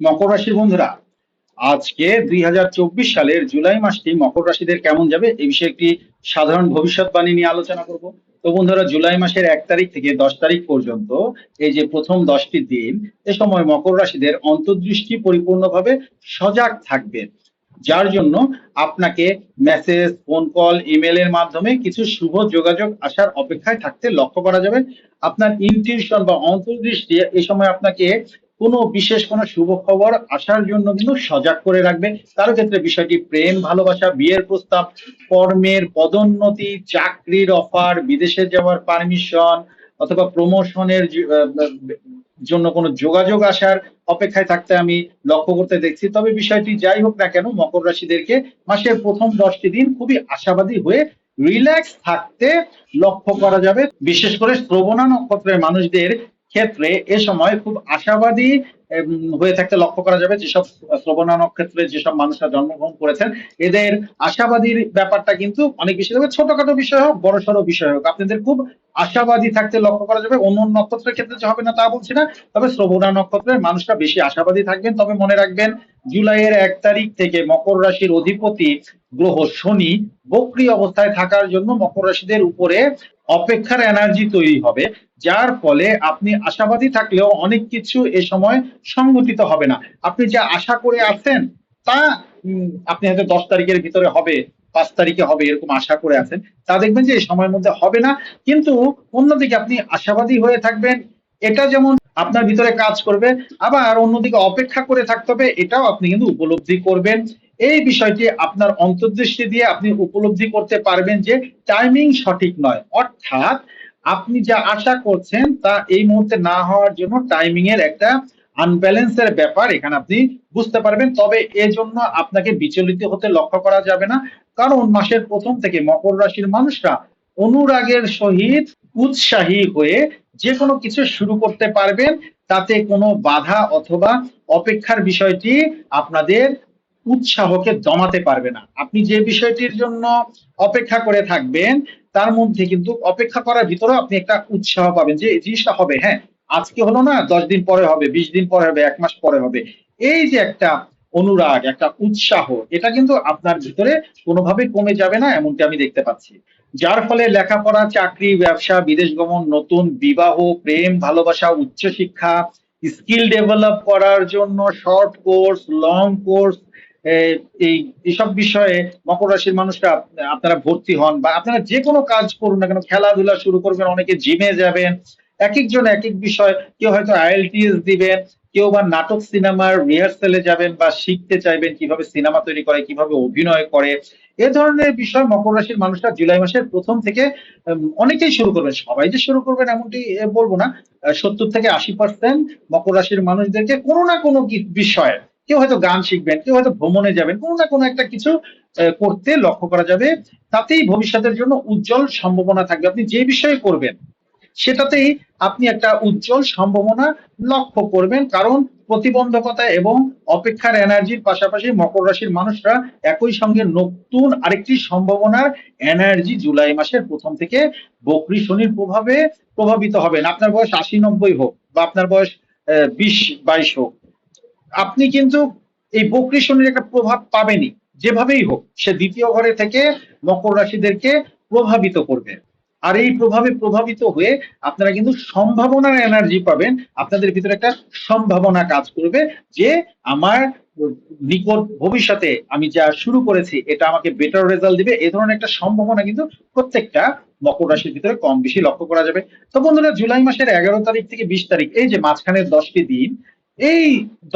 মকর রাশির বন্ধুরা, আজকে দুই সালের জুলাই মাসটি মকর রাশিদের কেমন যাবে এই বিষয়ে একটি সাধারণ ভবিষ্যৎবাণী নিয়ে আলোচনা করব। তো বন্ধুরা, জুলাই মাসের এক তারিখ থেকে দশ তারিখ পর্যন্ত এই যে প্রথম দশটি দিন, এ সময় মকর রাশিদের অন্তর্দৃষ্টি পরিপূর্ণভাবে সজাগ থাকবে। যার জন্য আপনাকে মেসেজ, ফোন কল, ইমেলের মাধ্যমে কিছু শুভ যোগাযোগ আসার অপেক্ষায় থাকতে লক্ষ্য করা যাবে। আপনার ইনটিউশন বা অন্তর্দৃষ্টি এই সময় আপনাকে কোনো বিশেষ কোনো শুভ খবর আসার জন্য কিন্তু সজাগ করে রাখবে তার ক্ষেত্রে বিষয়টি প্রেম, ভালোবাসা, বিয়ের প্রস্তাব, কর্মের পদোন্নতি, চাকরির অফার, বিদেশে যাওয়ার পারমিশন অথবা প্রমোশনের জন্য কোনো যোগাযোগ আসার অপেক্ষায় থাকতে আমি লক্ষ্য করতে দেখছি। তবে বিষয়টি যাই হোক না কেন, মকর রাশিদেরকে মাসের প্রথম দশটি দিন খুবই আশাবাদী হয়ে রিল্যাক্স থাকতে লক্ষ্য করা যাবে। বিশেষ করে শ্রবণা নক্ষত্রের মানুষদের ক্ষেত্রে এ সময় খুব আশাবাদী হয়ে থাকতে লক্ষ্য করা যাবে যেসব শ্রবণা নক্ষত্রে যেসব মানুষরা জন্মগ্রহণ করেছেন, এদের আশাবাদীর ব্যাপারটা কিন্তু অনেক বেশি তবে ছোটখাটো বিষয় হোক বড় সড়ো বিষয় হোক, আপনাদের খুব আশাবাদী থাকতে লক্ষ্য করা যাবে। অন্য অন্য নক্ষত্রের ক্ষেত্রে যে হবে না তা বলছি না, তবে শ্রবণা নক্ষত্রের মানুষরা বেশি আশাবাদী থাকবেন। তবে মনে রাখবেন, জুলাইয়ের এক তারিখ থেকে মকর রাশির অধিপতি গ্রহ শনি বক্রি অবস্থায় থাকার জন্য মকর রাশিদের উপরে অপেক্ষার এনার্জি তৈরি হবে, যার ফলে আপনি আশাবাদী থাকলেও অনেক কিছু এ সময় সংগঠিত হবে না। আপনি যা আশা করে আছেন, তা আপনি হয়তো দশ তারিখের ভিতরে হবে, পাঁচ তারিখে হবে, এরকম আশা করে আছেন, তা দেখবেন যে এই সময়ের মধ্যে হবে না। কিন্তু অন্যদিকে আপনি আশাবাদী হয়ে থাকবেন, এটা যেমন আপনার ভিতরে কাজ করবে, আবার অন্যদিকে অপেক্ষা করে থাকতে হবে, এটাও আপনি কিন্তু উপলব্ধি করবেন। এই বিষয়টি আপনার অন্তর্দৃষ্টি দিয়ে আপনি উপলব্ধি করতে পারবেন যে টাইমিং সঠিক নয়। অর্থাৎ আপনি যা আশা করছেন তা এই মুহূর্তে না হওয়ার জন্য টাইমিং এর একটা আনব্যালেন্সের ব্যাপার এখানে আপনি বুঝতে পারবেন। তবে এজন্য আপনাকে বিচলিত হতে লক্ষ্য করা যাবে না। কারণ মাসের প্রথম থেকে মকর রাশির মানুষরা অনুরাগের সহিত উৎসাহী হয়ে যে কোনো কিছু শুরু করতে পারবেন। তাতে কোনো বাধা অথবা অপেক্ষার বিষয়টি আপনাদের উৎসাহকে দমাতে পারবে না। আপনি যে বিষয়টির জন্য অপেক্ষা করে থাকবেন, তার মধ্যে কিন্তু অপেক্ষা করার ভিতরেও আপনি একটা উৎসাহ পাবেন যে জিনিসটা হবে হ্যাঁ আজকে হলো না, দশ দিন পরে হবে, বিশ দিন পরে হবে, এক মাস পরে হবে। এই যে একটা অনুরাগ, একটা উৎসাহ, এটা কিন্তু আপনার ভিতরে কোনোভাবে কমে যাবে না, এমনটি আমি দেখতে পাচ্ছি। যার ফলে লেখাপড়া, চাকরি, ব্যবসা, বিদেশ গমন, নতুন বিবাহ, প্রেম, ভালোবাসা, উচ্চশিক্ষা, স্কিল ডেভেলপ করার জন্য শর্ট কোর্স, লং কোর্স এই, এসব বিষয়ে মকর রাশির মানুষরা, আপনারা ভর্তি হন বা আপনারা যে কোনো কাজ করুন না কেন, খেলাধুলা শুরু করবেন, অনেকে জিমে যাবেন। এক একজন এক এক বিষয়, কেউ হয়তো আইএলটিএস দিবেন, কেউ বা নাটক সিনেমার রিহার্সেলে যাবেন বা শিখতে চাইবেন কীভাবে সিনেমা তৈরি করে, কীভাবে অভিনয় করে। এ ধরনের বিষয় মকর রাশির মানুষরা জুলাই মাসের প্রথম থেকে অনেকেই শুরু করবেন। সবাই যে শুরু করবেন এমনটি বলব না। সত্তর থেকে আশি পার্সেন্ট মকর রাশির মানুষদেরকে কোনো না কোনো বিষয়ে কেউ হয়তো গান শিখবেন, কেউ হয়তো ভ্রমণে যাবেন, কোনো না কোনো একটা কিছু করতে লক্ষ্য করা যাবে। তাতেই ভবিষ্যতের জন্য উজ্জ্বল সম্ভাবনা থাকবে। আপনি যে বিষয়ে করবেন, সেটাতেই আপনি একটা উজ্জ্বল সম্ভাবনা লক্ষ্য করবেন। কারণ প্রতিবন্ধকতা এবং অপেক্ষার এনার্জির পাশাপাশি মকর রাশির মানুষরা একই সঙ্গে নতুন আরেকটি সম্ভাবনার এনার্জি জুলাই মাসের প্রথম থেকে বকরি শনির প্রভাবে প্রভাবিত হবেন। আপনার বয়স আশি নব্বই হোক বা আপনার বয়স বিশ বাইশ হোক। আপনি কিন্তু এই বকরি শনির একটা প্রভাব পাবেনই। যেভাবেই হোক, সে দ্বিতীয় ঘরে থেকে মকর রাশিদেরকে প্রভাবিত করবে। আর এই প্রভাবে প্রভাবিত হয়ে আপনারা কিন্তু সম্ভাবনার এনার্জি পাবেন, আপনাদের ভিতরে একটা সম্ভাবনা কাজ করবে যে আমার নিকট ভবিষ্যতে আমি যা শুরু করেছি, এটা আমাকে বেটার রেজাল্ট দিবে। এ ধরনের একটা সম্ভাবনা কিন্তু প্রত্যেকটা মকর রাশির ভিতরে কম বেশি লক্ষ্য করা যাবে। তো বন্ধুরা, জুলাই মাসের এগারো তারিখ থেকে বিশ তারিখ, এই যে মাঝখানের দশটি দিন এই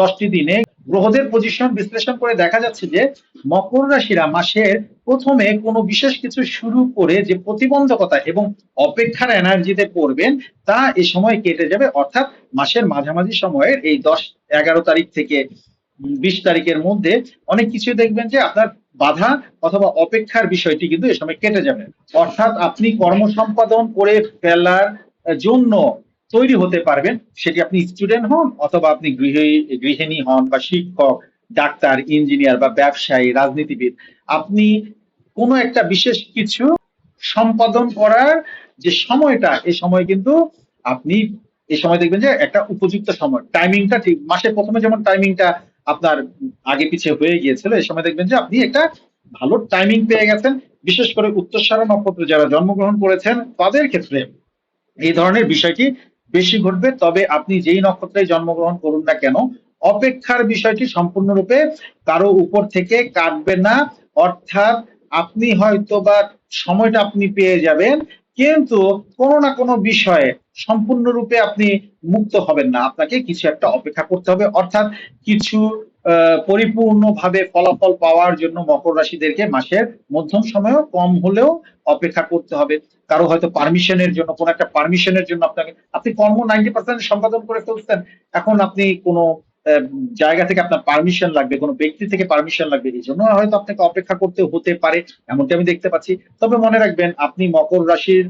দশটি দিনে গ্রহদের পজিশন বিশ্লেষণ করে দেখা যাচ্ছে যে মকর রাশিরা মাসের প্রথমে কোনো বিশেষ কিছু শুরু করে যে প্রতিবন্ধকতা এবং অপেক্ষার এনার্জিতে পড়বেন, তা এ সময় কেটে যাবে। অর্থাৎ মাসের মাঝামাঝি সময়ের এই দশ, এগারো তারিখ থেকে বিশ তারিখের মধ্যে অনেক কিছু দেখবেন যে আপনার বাধা অথবা অপেক্ষার বিষয়টি কিন্তু এ সময় কেটে যাবে। অর্থাৎ আপনি কর্ম সম্পাদন করে ফেলার জন্য তৈরি হতে পারবেন, সেটি আপনি স্টুডেন্ট হন অথবা আপনি গৃহ, গৃহিণী হন বা শিক্ষক, ডাক্তার ইঞ্জিনিয়ার বা ব্যবসায়ী, রাজনীতিবিদ, আপনি কোনো একটা বিশেষ কিছু সম্পাদন করার যে সময়টা এই সময় কিন্তু আপনি এই সময় দেখবেন যে একটা উপযুক্ত সময়। টাইমিংটা ঠিক মাসের প্রথমে যেমন টাইমিংটা আপনার আগে পিছিয়ে হয়ে গিয়েছিল এই সময় দেখবেন যে আপনি একটা ভালো টাইমিং পেয়ে গেছেন, বিশেষ করে উত্তরসারা নক্ষত্রে যারা জন্মগ্রহণ করেছেন, তাদের ক্ষেত্রে এই ধরনের বিষয়টি বেশি ঘটবে, তবে আপনি যেই নক্ষত্রে জন্মগ্রহণ করুন না কেন, অপেক্ষার বিষয়টি সম্পূর্ণরূপে কারও উপর থেকে কাটবে না। অর্থাৎ আপনি হয়তো বা সময়টা আপনি পেয়ে যাবেন, কিন্তু কোনো না কোনো বিষয়ে সম্পূর্ণরূপে আপনি মুক্ত হবেন না। আপনাকে কিছু একটা অপেক্ষা করতে হবে। অর্থাৎ কিছু পরিপূর্ণভাবে ফলাফল পাওয়ার জন্য মকর রাশিদেরকে মাসের মধ্যম সময়েও কম হলেও অপেক্ষা করতে হবে। কারও হয়তো পারমিশনের জন্য, কোন একটা পারমিশনের জন্য আপনাকে, আপনি কর্ম নাইনটি পার্সেন্ট সম্পাদন করে ফেলছেন। এখন আপনি কোনো জায়গা থেকে আপনার পারমিশন লাগবে, কোনো ব্যক্তি থেকে পারমিশন লাগবে, এই জন্য হয়তো আপনাকে অপেক্ষা করতে হতে পারে, এমনটি আমি দেখতে পাচ্ছি। তবে মনে রাখবেন, আপনি মকর রাশির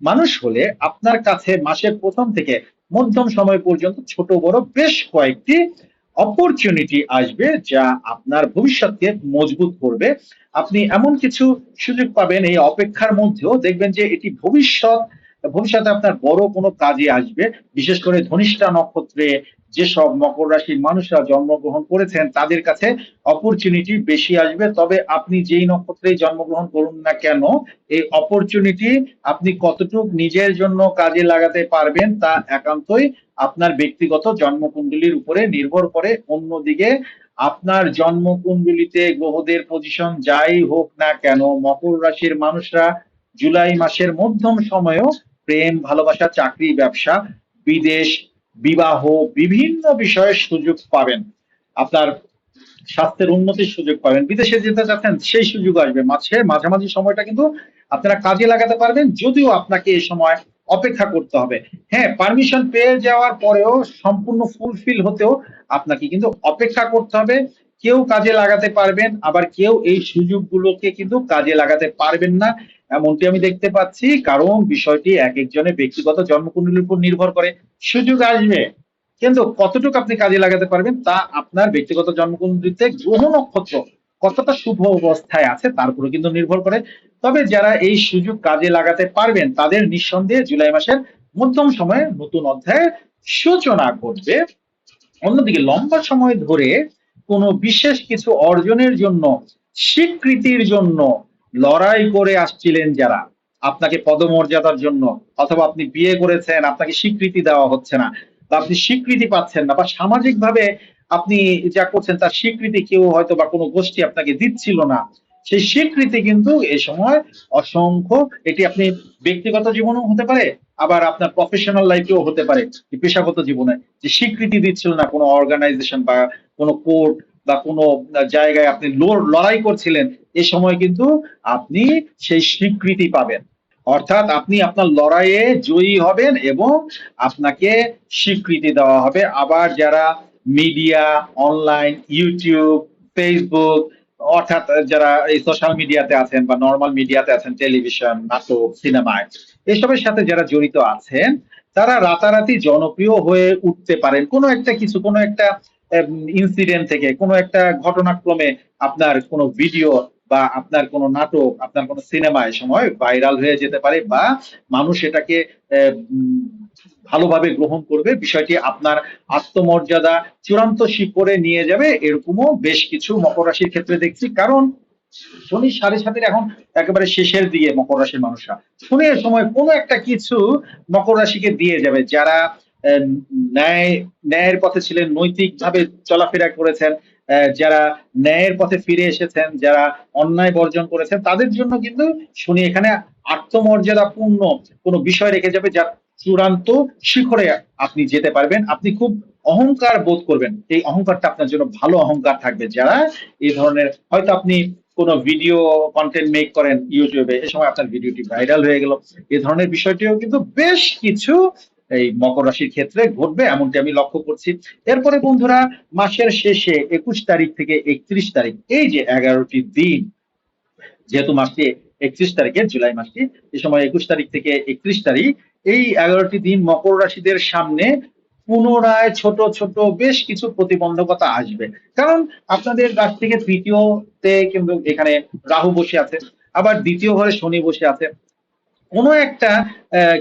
মানুষ হলে আপনার কাছে মাসের প্রথম থেকে মধ্যম সময় পর্যন্ত ছোট বড় বেশ কয়েকটি অপরচুনিটি আসবে যা আপনার ভবিষ্যৎকে মজবুত করবে। আপনি এমন কিছু সুযোগ পাবেন এই অপেক্ষার মধ্যেও। দেখবেন যে এটি ভবিষ্যৎ, ভবিষ্যতে আপনার বড় কোনো কাজে আসবে। বিশেষ করে ধনিষ্ঠা নক্ষত্রে যেসব মকর রাশির মানুষরা জন্মগ্রহণ করেছেন, তাদের কাছে অপরচুনিটি বেশি আসবে। তবে আপনি যেই নক্ষত্রে জন্মগ্রহণ করুন না কেন, এই অপরচুনিটি আপনি কতটুকু নিজের জন্য কাজে লাগাতে পারবেন তা একান্তই আপনার ব্যক্তিগত জন্মকুণ্ডলীর উপরে নির্ভর করে। অন্যদিকে আপনার জন্মকুণ্ডলিতে গ্রহদের পজিশন যাই হোক না কেন, মকর রাশির মানুষরা জুলাই মাসের মধ্যম সময়েও প্রেম, ভালোবাসা, চাকরি, ব্যবসা, বিদেশ বিবাহ বিভিন্ন বিষয়ে সুযোগ পাবেন। আপনার স্বাস্থ্যের উন্নতির সুযোগ পাবেন। বিদেশে যেতে চাচ্ছেন, সেই সুযোগ আসবে। মাঝে, মাঝামাঝি সময়টা কিন্তু আপনারা কাজে লাগাতে পারবেন, যদিও আপনাকে এই সময় অপেক্ষা করতে হবে। হ্যাঁ পারমিশন পেয়ে যাওয়ার পরেও সম্পূর্ণ ফুলফিল হতেও আপনাকে কিন্তু অপেক্ষা করতে হবে। কেউ কাজে লাগাতে পারবেন, আবার কেউ এই সুযোগগুলোকে কিন্তু কাজে লাগাতে পারবেন না। এমনটি আমি দেখতে পাচ্ছি, কারণ বিষয়টি এক একজনের ব্যক্তিগত জন্মকুণ্ডলীর উপর নির্ভর করে। সুযোগ আসবে, কিন্তু কতটুকু আপনি কাজে লাগাতে পারবেন তা আপনার ব্যক্তিগত জন্মকুণ্ডলীতে গ্রহ নক্ষত্র কতটা শুভ অবস্থায় আছে তার উপরে কিন্তু নির্ভর করে। তবে যারা এই সুযোগ কাজে লাগাতে পারবেন, তাদের নিঃসন্দেহে জুলাই মাসের মধ্যম সময়ে নতুন অধ্যায়ের সূচনা করবে অন্যদিকে লম্বা সময় ধরে কোনো বিশেষ কিছু অর্জনের জন্য, স্বীকৃতির জন্য লড়াই করে আসছিলেন যারা। আপনাকে পদমর্যাদার জন্য, অথবা আপনি বিয়ে করেছেন, আপনাকে স্বীকৃতি দেওয়া হচ্ছে না, বা আপনি স্বীকৃতি পাচ্ছেন না, বা সামাজিকভাবে আপনি যা করছেন তার স্বীকৃতি কেউ হয়তো বা কোনো গোষ্ঠী আপনাকে দিচ্ছিল না, সেই স্বীকৃতি কিন্তু এই সময় অসংখ্য, এটি আপনি ব্যক্তিগত জীবনেও হতে পারে, আবার আপনার প্রফেশনাল লাইফেও হতে পারে পেশাগত জীবনে। যে স্বীকৃতি দিচ্ছিল না কোনো অর্গানাইজেশন বা কোনো কোর্ট বা কোনো জায়গায় আপনি লড়াই করছিলেন, এ সময় কিন্তু আপনি সেই স্বীকৃতি পাবেন। অর্থাৎ আপনি আপনার লড়াইয়ে জয়ী হবেন এবং আপনাকে স্বীকৃতি দেওয়া হবে। আবার যারা মিডিয়া, অনলাইন, ইউটিউব, ফেসবুক, অর্থাৎ যারা এই সোশ্যাল মিডিয়াতে আছেন বা নর্মাল মিডিয়াতে আছেন, টেলিভিশন, নাটক, সিনেমায়, এসবের সাথে যারা জড়িত আছেন, তারা রাতারাতি জনপ্রিয় হয়ে উঠতে পারেন। কোনো একটা কিছু, কোনো একটা ইনসিডেন্ট থেকে কোনো একটা ঘটনাক্রমে আপনার কোনো ভিডিও বা আপনার কোনো নাটক, আপনার কোনো সিনেমা এ সময় ভাইরাল হয়ে যেতে পারে বা মানুষ এটাকে ভালোভাবে গ্রহণ করবে, বিষয়টি আপনার আত্মমর্যাদা চূড়ান্ত শিখরে নিয়ে যাবে, এরকমও বেশ কিছু মকর রাশির ক্ষেত্রে দেখছি। কারণ শনি সাড়ে সাতের এখন একেবারে শেষের দিকে মকর রাশির মানুষরা। শনির সময় কোনো একটা কিছু মকর রাশিকে দিয়ে যাবে, যারা ন্যায়, ন্যায়ের পথে ছিলেন নৈতিক ভাবে চলাফেরা করেছেন যারা ন্যায়ের পথে ফিরে এসেছেন, যারা অন্যায় বর্জন করেছেন, তাদের জন্য কিন্তু শনি, এখানে আত্মমর্যাদাপূর্ণ কোনো বিষয় রেখে যাবে যা চূড়ান্ত শিখরে আপনি যেতে পারবেন। আপনি খুব অহংকার বোধ করবেন। এই অহংকারটা আপনার জন্য ভালো অহংকার থাকবে। যারা এই ধরনের, হয়তো আপনি কোনো ভিডিও কন্টেন্ট মেক করেন ইউটিউবে, এ সময় আপনার ভিডিওটি ভাইরাল হয়ে গেল। এ ধরনের বিষয়টিও কিন্তু বেশ কিছু এই মকর রাশির ক্ষেত্রে ঘটবে, এমনটি আমি লক্ষ্য করছি। এরপরে বন্ধুরা, মাসের শেষে একুশ তারিখ থেকে একত্রিশ তারিখ, এই যে এগারোটি দিন, যেহেতু মাসটি একত্রিশ তারিখে, জুলাই মাসটি এই সময় একুশ তারিখ থেকে একত্রিশ তারিখ, এই এগারোটি দিন মকর রাশিদের সামনে পুনরায় ছোট ছোট বেশ কিছু প্রতিবন্ধকতা আসবে। কারণ আপনাদের কাছ থেকে তৃতীয়তে কিন্তু এখানে রাহু বসে আছে, আবার দ্বিতীয় ঘরে শনি বসে আছে। কোনো একটা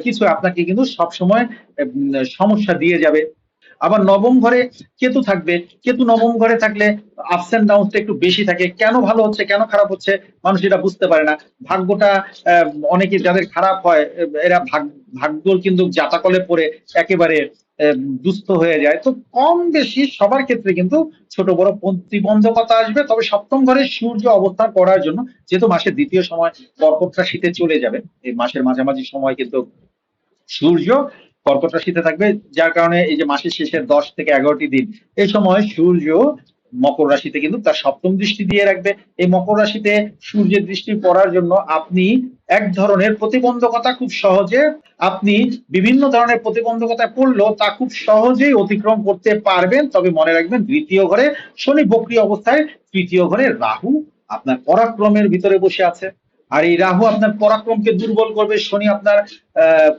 কিছু আপনাকে কিন্তু সবসময় সমস্যা দিয়ে যাবে। আবার নবম ঘরে কেতু থাকবে। কেতু নবম ঘরে থাকলে আপস এন্ড ডাউনসটা একটু বেশি থাকে। কেন ভালো হচ্ছে, কেন খারাপ হচ্ছে, মানুষ এটা বুঝতে পারে না। ভাগ্যটা অনেকে যাদের খারাপ হয় এরা ভাগ ভাগ্য কিন্তু জাতাকলে পড়ে একেবারে দুস্থ হয়ে যায়। তো কম বেশি সবার ক্ষেত্রে কিন্তু ছোট বড় প্রতিবন্ধকতা আসবে। তবে সপ্তম ঘরে সূর্য অবস্থান করার জন্য যেহেতু মাসের দ্বিতীয় সময় কর্কট রাশিতে চলে যাবে, এই মাসের মাঝামাঝি সময় কিন্তু সূর্য কর্কট রাশিতে থাকবে। যার কারণে এই যে মাসের শেষের দশ থেকে এগারোটি দিন, এই সময় সূর্য মকর রাশিতে কিন্তু তার সপ্তম দৃষ্টি দিয়ে রাখবে। এই মকর রাশিতে সূর্যের দৃষ্টি পড়ার জন্য আপনি এক ধরনের প্রতিবন্ধকতা খুব সহজে আপনি বিভিন্ন ধরনের প্রতিবন্ধকতা পড়লেও তা খুব সহজেই অতিক্রম করতে পারবেন। তবে মনে রাখবেন, দ্বিতীয় ঘরে শনি বক্রী অবস্থায় তৃতীয় ঘরে রাহু আপনার পরাক্রমের ভিতরে বসে আছে। আর এই রাহু আপনার পরাক্রমকে দুর্বল করবে। শনি আপনার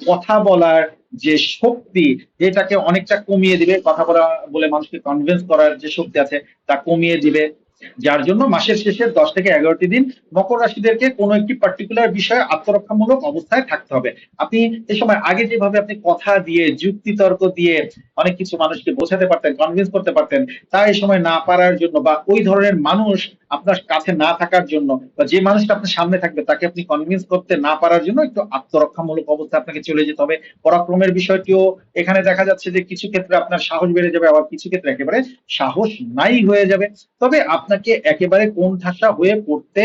কথা বলার যে শক্তি, এটাকে অনেকটা কমিয়ে দিবে। কথা বলা বলে মানুষকে কনভিন্স করার যে শক্তি আছে, তা কমিয়ে দিবে। যার জন্য মাসের শেষের দশ থেকে এগারোটি দিন মকর রাশিদেরকে কোনো একটি পার্টিকুলার বিষয়ে আত্মরক্ষামূলক অবস্থায় থাকতে হবে। আপনি এই সময় আগে যেভাবে আপনি কথা দিয়ে যুক্তি তর্ক দিয়ে অনেক কিছু মানুষকে বোঝাতে পারতেন কনভিন্স করতে পারতেন, তা এই সময় না পারার জন্য বা ওই ধরনের মানুষ আপনার কাছে না থাকার জন্য বা যে মানুষটা আপনার সামনে থাকবে তাকে আপনি কনভিন্স করতে না পারার জন্য একটু আত্মরক্ষামূলক অবস্থায় আপনাকে চলে যেতে হবে। পরাক্রমের বিষয়টিও এখানে দেখা যাচ্ছে যে কিছু ক্ষেত্রে আপনার সাহস বেড়ে যাবে, আবার কিছু ক্ষেত্রে একেবারে সাহস নাই হয়ে যাবে। তবে আপনাকে একেবারে কোন ঠাসা হয়ে পড়তে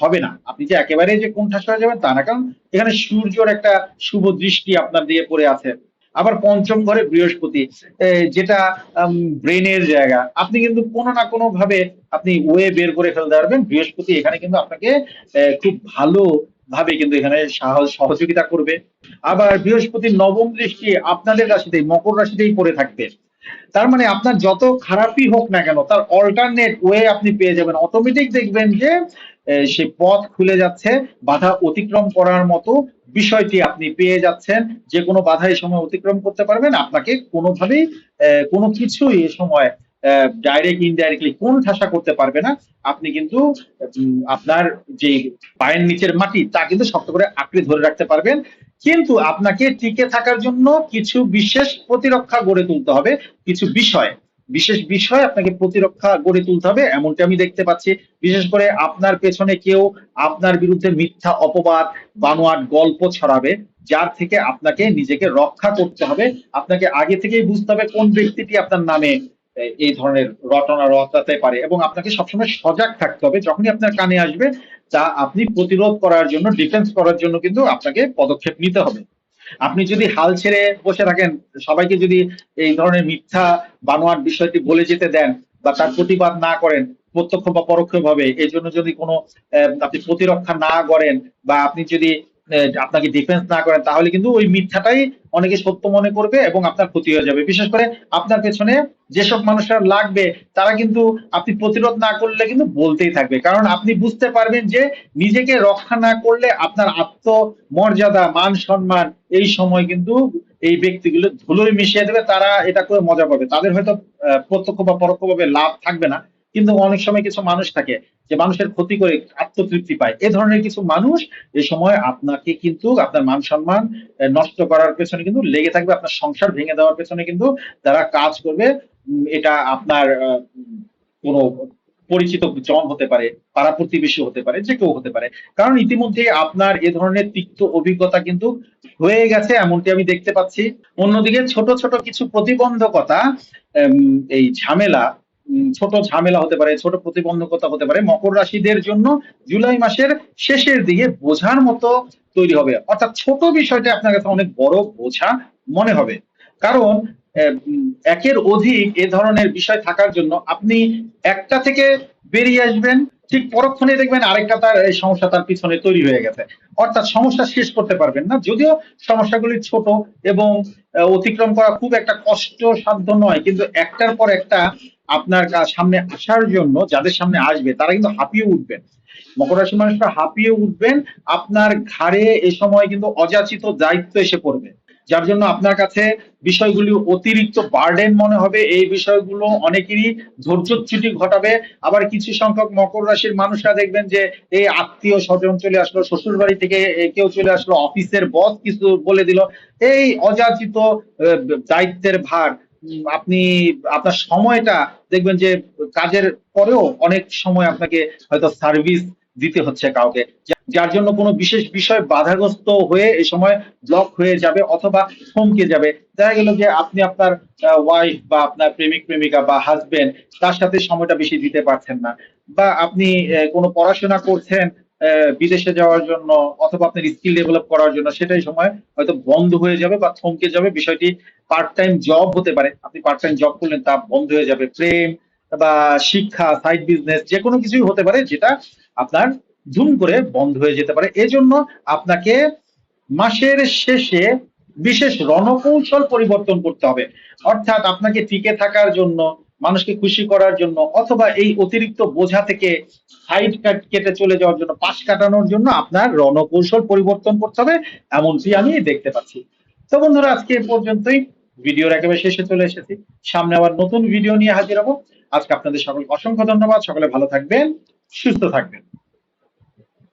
হবে না। আপনি যে একেবারে যে কোন ঠাসা হয়ে যাবেন তা না, কারণ এখানে সূর্যর একটা শুভ দৃষ্টি আপনার দিয়ে পড়ে আছে। আবার পঞ্চম ঘরে বৃহস্পতি যেটা ব্রেনের জায়গা। আপনি কিন্তু কোনো না কোনো ভাবে আপনি ওয়ে বের করে ফেলতে পারবেন। বৃহস্পতি এখানে কিন্তু আপনাকে খুব ভালো ভাবে কিন্তু এখানে সহযোগিতা করবে। আবার বৃহস্পতির নবম দৃষ্টি আপনাদের রাশিতেই, মকর রাশিতেই পড়ে থাকবে। তার মানে আপনার যত খারাপই হোক না কেন, তার অল্টারনেট ওয়ে আপনি পেয়ে যাবেন। অটোমেটিক দেখবেন যে সে পথ খুলে যাচ্ছে, বাধা অতিক্রম করার মতো বিষয়টি আপনি পেয়ে যাচ্ছেন। যে কোনো বাধা এই সময় অতিক্রম করতে পারবেন। আপনাকে কোনোভাবেই কোনো কিছুই এ সময় ডাইরেক্ট ইনডাইরেক্টলি কোন ঠাসা করতে পারবে না। আপনি কিন্তু আপনার যে পায়ের নিচের মাটি, তা কিন্তু শক্ত করে আঁকড়ে ধরে রাখতে পারবেন। কিন্তু আপনাকে টিকে থাকার জন্য কিছু বিশেষ প্রতিরক্ষা গড়ে তুলতে হবে, কিছু বিষয়। বিশেষ বিষয় আপনাকে প্রতিরক্ষা গড়ে তুলতে হবে, এমনটি আমি দেখতে পাচ্ছি। বিশেষ করে আপনার পেছনে কেউ আপনার বিরুদ্ধে মিথ্যা অপবাদ, বানোয়াট গল্প ছড়াবে, যার থেকে আপনাকে নিজেকে রক্ষা করতে হবে। আপনাকে আগে থেকেই বুঝতে হবে কোন ব্যক্তিটি আপনার নামে এই ধরনের রটনা রটাতে পারে এবং আপনাকে সবসময় সজাগ থাকতে হবে। যখনই আপনার কানে আসবে, তা আপনি প্রতিরোধ করার জন্য ডিফেন্স করার জন্য কিন্তু আপনাকে পদক্ষেপ নিতে হবে। আপনি যদি হাল ছেড়ে বসে থাকেন, সবাইকে যদি এই ধরনের মিথ্যা বানোয়াট বিষয়টি বলে যেতে দেন বা তার প্রতিবাদ না করেন, প্রত্যক্ষ বা পরোক্ষ ভাবে এই জন্য যদি কোনো আপনি প্রতিরক্ষা না করেন বা আপনি যদি আপনাকে ডিফেন্স না করেন, তাহলে কিন্তু ওই মিথ্যাটাই অনেকে সত্য মনে করবে এবং আপনার ক্ষতি হয়ে যাবে। বিশেষ করে আপনার পেছনে যেসব মানুষরা লাগবে, তারা কিন্তু আপনি প্রতিরোধ না করলে কিন্তু বলতেই থাকবে। কারণ আপনি বুঝতে পারবেন যে নিজেকে রক্ষা না করলে আপনার আত্মমর্যাদা, মান সম্মান এই সময় কিন্তু এই ব্যক্তিগুলো ধুলোয় মিশিয়ে দেবে, তারা এটা করে মজা পাবে। তাদের হয়তো প্রত্যক্ষ বা পরোক্ষভাবে লাভ থাকবে না। কিন্তু অনেক সময় কিছু মানুষ থাকে যে মানুষের ক্ষতি করে আত্মতৃপ্তি পায়। এ ধরনের কিছু মানুষ এই সময় আপনাকে কিন্তু আপনার মান সম্মান নষ্ট করার পেছনে কিন্তু লেগে থাকবে, আপনার সংসার ভেঙে দেওয়ার পেছনে কিন্তু তারা কাজ করবে। এটা আপনার কোনো পরিচিত জন হতে পারে, পাড়া প্রতিবেশী হতে পারে, যে কেউ হতে পারে। কারণ ইতিমধ্যে আপনার এ ধরনের তিক্ত অভিজ্ঞতা কিন্তু হয়ে গেছে, এমনটি আমি দেখতে পাচ্ছি। অন্যদিকে ছোট ছোট কিছু প্রতিবন্ধকতা এই ঝামেলা ছোট ঝামেলা হতে পারে, ছোট প্রতিবন্ধকতা হতে পারে, মকর রাশিদের জন্য জুলাই মাসের শেষের দিকে বোঝার মতো তৈরি হবে। অর্থাৎ ছোট বিষয়টা আপনার কাছে অনেক বড় বোঝা মনে হবে। কারণ একের অধিক এ ধরনের বিষয় থাকার জন্য আপনি একটা থেকে বেরিয়ে আসবেন, ঠিক পরক্ষণে দেখবেন আরেকটা তার, এই সমস্যা তার পিছনে তৈরি হয়ে গেছে। অর্থাৎ সমস্যা শেষ করতে পারবেন না, যদিও সমস্যাগুলি ছোট এবং অতিক্রম করা খুব একটা কষ্ট সাধ্য নয়, কিন্তু একটার পর একটা আপনার সামনে আসার জন্য যাদের সামনে আসবে, তারা কিন্তু হাঁপিয়ে উঠবেন। মকর রাশির মানুষরা হাঁপিয়ে উঠবেন, আপনার ঘাড়ে এ সময় কিন্তু অযাচিত দায়িত্ব এসে পড়বে। যার জন্য আপনার কাছে বিষয়গুলি অতিরিক্ত বার্ডেন মনে হবে, এই বিষয়গুলো অনেকেরই ধৈর্যচ্যুতি ঘটাবে। আবার কিছু সংখ্যক মকর রাশির মানুষরা দেখবেন যে এই আত্মীয় স্বজন চলে আসলো শ্বশুর বাড়ি থেকে কেউ চলে আসলো, অফিসের বস কিছু বলে দিল। এই অযাচিত দায়িত্বের ভার আপনি আপনার সময়টা দেখবেন যে কাজের পরেও অনেক সময় আপনাকে হয়তো সার্ভিস দিতে হচ্ছে কাউকে। যার জন্য কোনো বিশেষ বিষয় বাধাগ্রস্ত হয়ে এই সময় ব্লক হয়ে যাবে অথবা থমকে যাবে। দেখা গেল যে আপনি আপনার ওয়াইফ বা আপনার প্রেমিক, প্রেমিকা বা হাজবেন্ড তার সাথে সময়টা বেশি দিতে পারছেন না। বা আপনি কোনো পড়াশোনা করছেন বিদেশে যাওয়ার জন্য অথবা আপনার স্কিল ডেভেলপ করার জন্য সেটাই সময় হয়তো বন্ধ হয়ে যাবে বা থমকে যাবে। বিষয়টি পার্ট টাইম জব হতে পারে। আপনি পার্ট টাইম জব করলেন তা বন্ধ হয়ে যাবে। প্রেম বা শিক্ষা সাইড বিজনেস যে কোনো কিছুই হতে পারে যেটা আপনার ধুম করে বন্ধ হয়ে যেতে পারে। এজন্য আপনাকে মাসের শেষে বিশেষ রণকৌশল পরিবর্তন করতে হবে। অর্থাৎ আপনাকে টিকে থাকার জন্য মানুষকে খুশি করার জন্য অথবা এই অতিরিক্ত বোঝা থেকে হাইট কাট কেটে চলে যাওয়ার জন্য, পাশ কাটানোর জন্য আপনার রণকৌশল পরিবর্তন করতে হবে, এমনটি আমি দেখতে পাচ্ছি। তো বন্ধুরা, আজকে এ পর্যন্তই। ভিডিওর একেবারে শেষে চলে এসেছি। সামনে আবার নতুন ভিডিও নিয়ে হাজির হব। আজকে আপনাদের সকলকে অসংখ্য ধন্যবাদ। সকলে ভালো থাকবেন, সুস্থ থাকবেন।